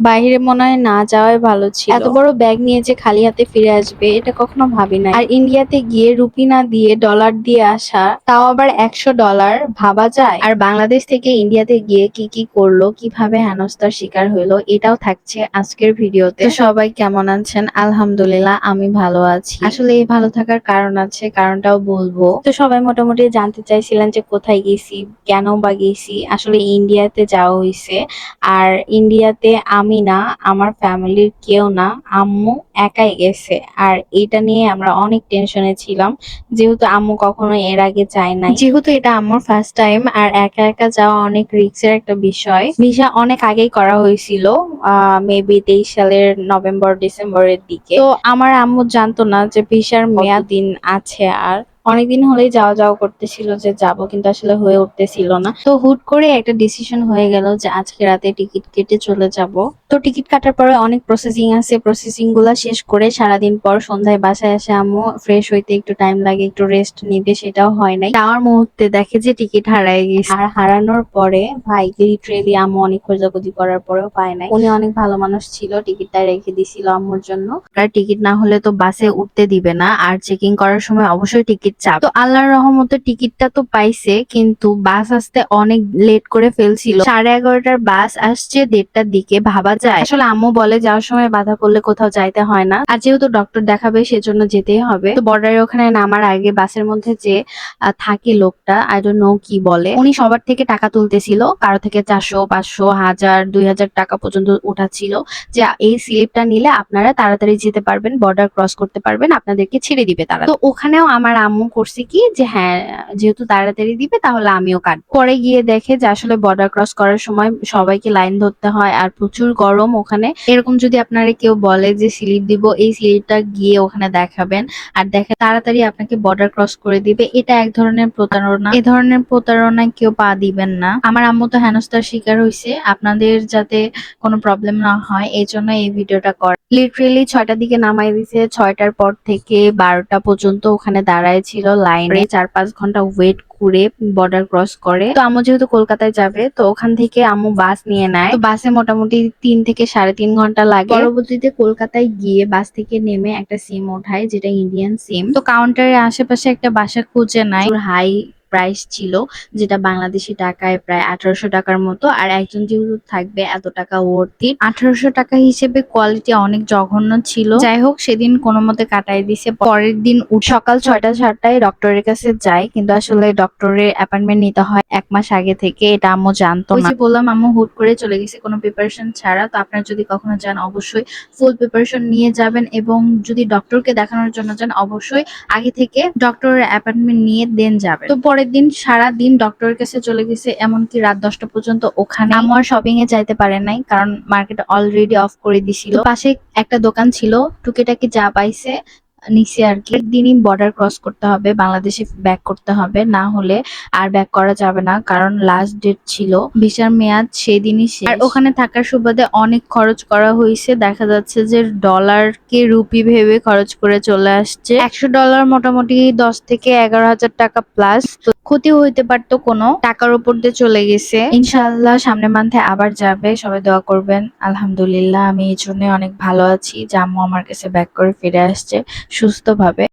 বাইরে মনে হয় না যাওয়াই ভালো ছিল। এত বড় ব্যাগ নিয়ে যে খালি হাতে ফিরে আসবে এটা কখনো ভাবি না আর ইন্ডিয়াতে গিয়ে রুপি না দিয়ে ডলার দিয়ে আসা তাও আবার একশো ডলার ভাবা যায়? আর বাংলাদেশ থেকে ইন্ডিয়াতে গিয়ে কি কি করল কীভাবে হেনস্থার শিকার হইল এটাও থাকছে আজকের ভিডিওতে। সবাই কেমন আছেন? আলহামদুলিল্লাহ আমি ভালো আছি। আসলে এই ভালো থাকার কারণ আছে কারণটাও বলব। তো সবাই মোটামুটি জানতে চাইছিলেন যে কোথায় গেছি কেন বা গেছি? আসলে ইন্ডিয়াতে যাওয়া হয়েছে আর ইন্ডিয়াতে আমি না আমার ফ্যামিলির কেউ না আম্মু একাই গেছে। আর এটা নিয়ে আমরা অনেক টেনশনে ছিলাম যেহেতু আম্মু কখনো এর আগে যায় নাই। যেহেতু এটা আমার ফার্স্ট টাইম আর একা একা যাওয়া অনেক রিস্কের একটা বিষয়। ভিসা অনেক আগেই করা হয়েছিল মেবি তেইশ সালের নভেম্বর ডিসেম্বরের দিকে। তো আমার আম্মু জানতো না যে ভিসার মেয়াদ দিন আছে আর? অনেকদিন হলেই যাওয়া যাওয়া করতেছিল যে যাব, কিন্তু আসলে হয়ে উঠতেছিল না। তো হুট করে একটা ডিসিশন হয়ে গেল যে আজকে রাতে টিকিট কেটে চলে যাব। তো টিকিট কাটার পরে অনেক প্রসেসিং আছে। প্রসেসিংগুলা শেষ করে সারাদিন পর সন্ধ্যায় বাসায় আসে আম্মু। ফ্রেশ হইতে একটু টাইম লাগে, একটু রেস্ট নিবে, সেটাও হয় নাই। যাওয়ার মুহূর্তে দেখে যে টিকিট হারাই গেছে। আর হারানোর পরে ভাই লিটারেলি আম্মু অনেক খোঁজাখুঁজি করার পরেও পায় নাই। উনি অনেক ভালো মানুষ ছিল টিকিটটা রেখে দিছিল আম্মুর জন্য। আর টিকিট না হলে তো বাসে উঠতে দিবে না। আর চেকিং করার সময় অবশ্যই টিকিট চাপ। তো আল্লাহর রহমতে টিকিটটা তো পাইছে, কিন্তু বাস আসতে অনেক লেট করে ফেলছিল। সাড়ে এগারোটার বাস আসছে, দেড়টার দিকে ভাবা যায়। আসলে আম্মু বলে, যাওয়ার সময় বাধা পড়লে কোথাও যাইতে হয় না। আর যেহেতু ডক্টর দেখাবে, সেজন্য যেতেই হবে। তো বর্ডারের ওখানে নামার আগে বাসের মধ্যে যে থাকে লোকটা আই ডোন্ট নো কি বলে, উনি সবার থেকে টাকা তুলতেছিল। কারও থেকে চারশো, পাঁচশো, হাজার, দুই হাজার টাকা পর্যন্ত উঠাচ্ছিল। যে, এই স্লিপটা নিলে আপনারা তাড়াতাড়ি যেতে পারবেন বর্ডার ক্রস করতে পারবেন, আপনাদেরকে ছেড়ে দিবে তারা। তো ওখানেও আমার আম্মু করছে কি যে হ্যাঁ যেহেতু তাড়াতাড়ি দিবে, তাহলে আমিও কাটবো। পরে গিয়ে দেখে যে আসলে বর্ডার ক্রস করার সময় সবাইকে লাইন ধরতে হয় আর প্রচুর গরম ওখানে। এরকম যদি আপনারা কেউ বলে যে, স্লিপ দিব, এই স্লিপটা গিয়ে ওখানে দেখাবেন। আর দেখে তাড়াতাড়ি আপনাকে বর্ডার ক্রস করে দিবে। এটা এক ধরনের প্রতারণা। এ ধরনের প্রতারণায় কেউ পা দিবেন না। আমার আম্মু তো হেনস্থার শিকার হয়েছে আপনাদের যাতে কোনো প্রবলেম না হয়, এই জন্য এই ভিডিওটা কর। লিটারেলি ছয়টার দিকে নামাই দিছে। ছয়টার পর থেকে বারোটা পর্যন্ত ওখানে দাঁড়ায় ছিল লাইনে। চার পাঁচ ঘণ্টা ওয়েট করে বর্ডার ক্রস করে। তো আমু যেহেতু কলকাতায় যাবে তো ওখান থেকে আম্মু বাস নিয়ে নেয়। তো বাসে মোটামুটি তিন থেকে সাড়ে তিন ঘণ্টা লাগে। পরবর্তীতে কলকাতায় গিয়ে বাস থেকে নেমে একটা সিম ওঠায় যেটা ইন্ডিয়ান সিম তো কাউন্টারের আশেপাশে একটা বাসা খুঁজে নেয় হাই প্রাইস ছিল, যেটা বাংলাদেশি টাকায় প্রায় আঠারোশো টাকার মতো। আর একজন যেহেতু থাকবে, এত টাকা ওর্থি আঠারোশো টাকা হিসেবে কোয়ালিটি অনেক জঘন্য ছিল। যাই হোক, সেদিন কোনো মতে কাটাই দিছে। পরের দিন সকাল ছয়টা, সাতটায় ডক্টরের কাছে যাই কিন্তু আসলে ডক্টরের অ্যাপয়েন্টমেন্ট নিতে হয় এক মাস আগে থেকে, এটা আম্মু জানতো না। বললাম, আম্মু হুট করে চলে গেছে কোনো প্রিপারেশন ছাড়া। তো আপনার যদি কখনো যান, অবশ্যই ফুল প্রিপারেশন নিয়ে যাবেন এবং যদি ডক্টরকে দেখানোর জন্য যান, অবশ্যই আগে থেকে ডক্টরের অ্যাপয়েন্টমেন্ট নিয়ে দেন যাবে তো পরের দিন সারা দিন ডক্টরের কাছে চলে গেছে, এমনকি রাত দশটা পর্যন্ত ওখানে আমার শপিং এ যাইতে পারে নাই, কারণ মার্কেট অলরেডি অফ করে দিছিল। পাশে একটা দোকান ছিল, টুকিটাকি যা পাইছে নিচে আর কি, দিনই বর্ডার ক্রস করতে হবে, বাংলাদেশে ব্যাক করতে হবে, না হলে আর ব্যাক করা যাবে না, কারণ লাস্ট ডেট ছিল, ভিসার মেয়াদ সেদিনই শেষ। আর ওখানে থাকার সুবাদে অনেক খরচ করা হয়েছে, দেখা যাচ্ছে যে ডলারকে রুপি ভেবে খরচ করে চলে আসছে। একশো ডলার মোটামুটি দশ থেকে এগারো হাজার টাকা প্লাস তো ক্ষতি হইতে পারতো কোনো টাকার উপর দিয়ে চলে গেছে। ইনশাআল্লাহ সামনে মান্থে আবার যাবে, সবাই দোয়া করবেন, আলহামদুলিল্লাহ, আমি এই জন্য অনেক ভালো আছি যে আম্মু আমার কাছে ব্যাক করে ফিরে আসছে। সুস্থভাবে